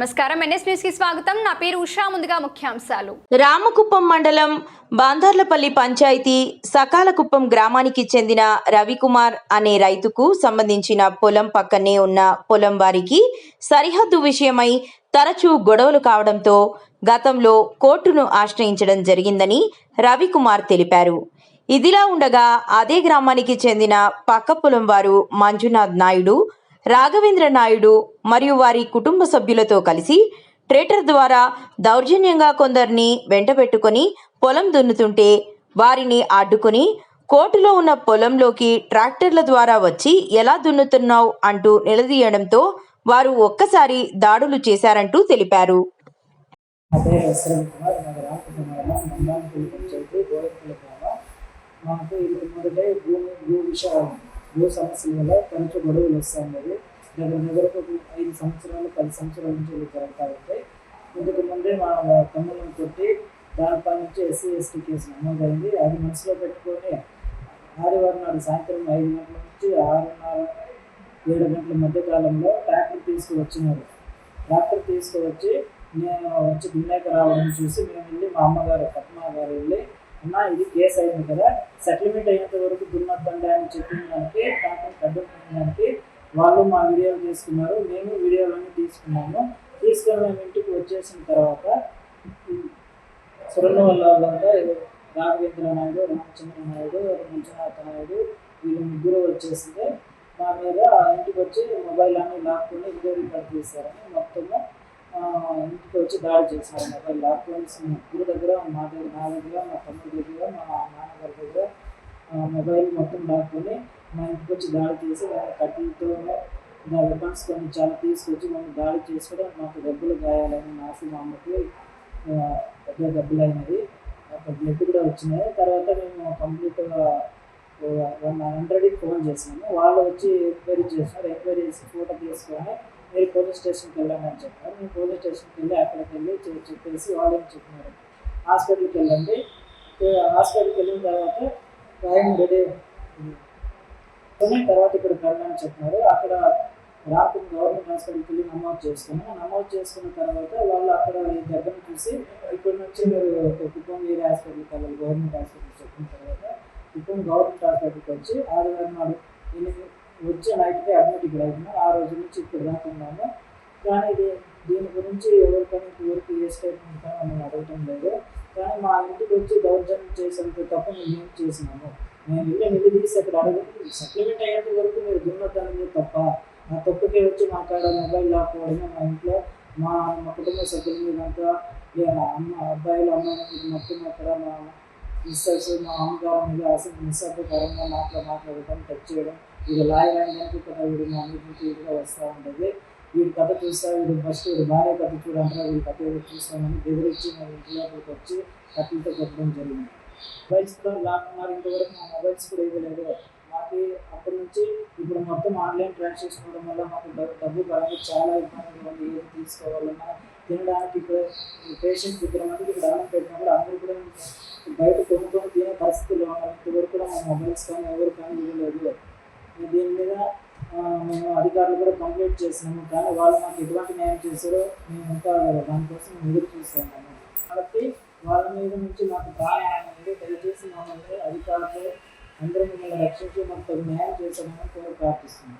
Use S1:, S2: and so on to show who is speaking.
S1: నమస్కారం. ఎన్ఎస్ న్యూస్కి స్వాగతం. నా పేరు ఉషా. ముందుగా ముఖ్యాంశాలు.
S2: రామకుప్పం మండలం బాందర్లపల్లి పంచాయతీ సకాలకుప్పం గ్రామానికి చెందిన రవికుమార్ అనే రైతుకు సంబంధించిన పొలం పక్కనే ఉన్న పొలం వారికి సరిహద్దు విషయమై తరచూ గొడవలు కావడంతో గతంలో కోర్టును ఆశ్రయించడం జరిగిందని రవికుమార్ తెలిపారు. ఇదిలా ఉండగా అదే గ్రామానికి చెందిన పక్క పొలం వారు మంజునాథ్ నాయుడు రాఘవేంద్ర నాయుడు మరియు వారి కుటుంబ సభ్యులతో కలిసి ట్రేటర్ ద్వారా దౌర్జన్యంగా కొందరిని వెంటబెట్టుకొని పొలం దున్నుతుంటే వారిని అడ్డుకొని కోర్టులో ఉన్న పొలంలోకి ట్రాక్టర్ల ద్వారా వచ్చి ఎలా దున్నుతున్నావు? అంటూ నిలదీయడంతో వారు ఒక్కసారి దాడులు చేశారంటూ తెలిపారు.
S3: మాకు ఇప్పుడు భూమి భూ సమస్యల వల్ల తరచు గొడవలు వస్తున్నది దగ్గర దగ్గరకు ఐదు సంవత్సరాలు పది సంవత్సరాల నుంచి ఇవి జరుగుతూ ఉంటాయి ఇంతకు ముందే మా తమ్ముళ్ళని కొట్టి దానిపై నుంచి ఎస్సీ ఎస్టీ కేసు నమోదైంది. అది మనసులో పెట్టుకొని ఆదివారం నాడు సాయంత్రం ఐదు గంటల నుంచి ఆరున్నర ఏడు గంటల మధ్య కాలంలో ట్రాక్టర్ తీసుకువచ్చినారు. ట్రాక్టర్ తీసుకువచ్చి నేను వచ్చి దున్నేక రావడం చూసి మేము వెళ్ళి మా అమ్మగారు పద్మా గారు వెళ్ళి అన్న ఇది కేసు అయింది కదా. సెటిల్మెంట్ అయినంత వరకు దున్నద్దండి అని చెప్పిన దానికి ట్రాక్టర్ కట్టుకున్న దానికి వాళ్ళు మా వీడియోలు తీసుకున్నారు. మేము వీడియోలన్నీ తీసుకున్నాము. తీసుకుని మేము ఇంటికి వచ్చేసిన తర్వాత సురణ వల్ల వాళ్ళంతా రాఘవేంద్ర నాయుడు రామచంద్ర నాయుడు మంజునాథ నాయుడు వీళ్ళు ముగ్గురు వచ్చేసింది మా మీద ఇంటికి వచ్చి మొబైల్ అన్ని లాక్కొని వీడియో రికార్డ్ చేశారని మొత్తము ఇంటికి వచ్చి దాడి చేశారు. మొబైల్ లాక్కొని ముగ్గురు దగ్గర మా దగ్గర నా దగ్గర మా తమ్ముడి దగ్గర మా నాన్నగారి దగ్గర మొబైల్ మొత్తం లాక్కొని మా ఇంటికి వచ్చి దాడి చేసి దాని కట్టెలతో నా వెపన్స్ కొన్ని చాలా తీసుకొచ్చి మేము దాడి చేసుకోవడం మాకు డబ్బులు గాయాలని నాకు మా అమ్మకి పెద్ద డబ్బులు అయినది అక్కడ బ్లడ్ కూడా వచ్చినాయి. తర్వాత మేము కంప్లీట్గా వన్ హండ్రెడ్కి ఫోన్ చేసాము వాళ్ళు వచ్చి ఎంక్వైరీ చేసినారు. ఎంక్వైరీ చేసి ఫోటో తీసుకొని మీరు పోలీస్ స్టేషన్కి వెళ్ళండి అని చెప్పారు. మేము పోలీస్ స్టేషన్కి వెళ్ళి అక్కడికి వెళ్ళి చెప్పేసి వాళ్ళని చెప్పినారు. హాస్పిటల్కి వెళ్ళండి. హాస్పిటల్కి వెళ్ళిన తర్వాత గాయం రెడీ తర్వాత ఇక్కడ వెళ్ళని చెప్పినారు అక్కడ రాత్రి గవర్నమెంట్ హాస్పిటల్కి వెళ్ళి నమోదు చేసుకున్నాము నమోదు చేసుకున్న తర్వాత వాళ్ళు అక్కడ ఈ దెబ్బను చూసి ఇక్కడ నుంచి మీరు కుప్పం వేరే హాస్పిటల్కి వెళ్ళాలి గవర్నమెంట్ హాస్పిటల్ చెప్పిన తర్వాత కుటుంబం గవర్నమెంట్ హాస్పిటల్కి వచ్చి ఆదివారం నాడు ఎనిమిది వచ్చి నైట్కే అడ్మిట్ ఇక్కడ అవుతున్నారు ఆ రోజు నుంచి ఇక్కడ దాకా ఉన్నాము. కానీ ఇది దీని గురించి ఎవరికైనా ఎవరికి ఏ స్టేట్మెంట్ కానీ మేము అడగటం లేదు. కానీ మా ఇంటికి వచ్చి దౌర్జన్యం చేసినంత తప్ప మేము ఏం చేసినాము? నేను ఇల్లు నిలదీసి అక్కడ అడగదు సెటిల్మెంట్ అయ్యేంత వరకు మీరు దున్నదాన్ని తప్ప ఆ తప్పుకే వచ్చి మా కాడ మొబైల్ లేకపోవడమే మా ఇంట్లో. మా మా కుటుంబ సభ్యుల మీద అంతా అమ్మ అబ్బాయిలు అమ్మాయిల మొత్తం అక్కడ మా మిస్సెస్ మా అమ్మగారు మీద అసలు నిస్సభ్యకరంగా మాటలు మాట్లాడటం టచ్ చేయడం వీడు లాయర్ అయినందుకు వీడు మా నుంచి వీడిగా వస్తూ ఉంటుంది? వీడి కథ చూస్తా వీడు ఫస్ట్ వీడు భార్య కథ చూడంటారా వీడి కథ వీడు చూస్తామని బెదిరించి మా ఇంట్లోకి వచ్చి కత్తులతో కొట్టడం జరిగింది. మొబైల్స్ కూడా లాక్కున్నారు ఇంతవరకు. మా మొబైల్స్ కూడా ఇవ్వలేదు మాకు అప్పటి నుంచి ఇప్పుడు మొత్తం ఆన్లైన్ ట్రాన్సాక్షన్ చేయడం వల్ల మాకు డబ్బు డబ్బు పరంగా చాలా ఇబ్బందిగా ఉంది. ఏది తీసుకోవాలన్నా తినడానికి ఇక్కడ పేషెంట్ ఇద్దరు మందికి ఇక్కడ అన్నం పెట్టినప్పుడు అందరూ కూడా బయట కొనుక్కొని తినే పరిస్థితుల్లో ఉన్నారు. ఇంతవరకు కూడా మా మొబైల్స్ కానీ ఎవరు కానీ ఇవ్వలేదు. దీని మీద మేము అధికారులు కూడా కంప్లైంట్ చేసినాము. కానీ వాళ్ళు మాకు ఎటువంటి న్యాయం చేశారో మేము ఇంకా దానికోసం ఎదురు చూస్తున్నాము కాబట్టి వాళ్ళ మీద నుంచి మాకు బాగా ఉంది. అనేది దయచేసి మమ్మల్ని అధికారులు అందరూ మిమ్మల్ని రక్షించి మాకు న్యాయం చేశామని కూడా ప్రార్థిస్తున్నాం.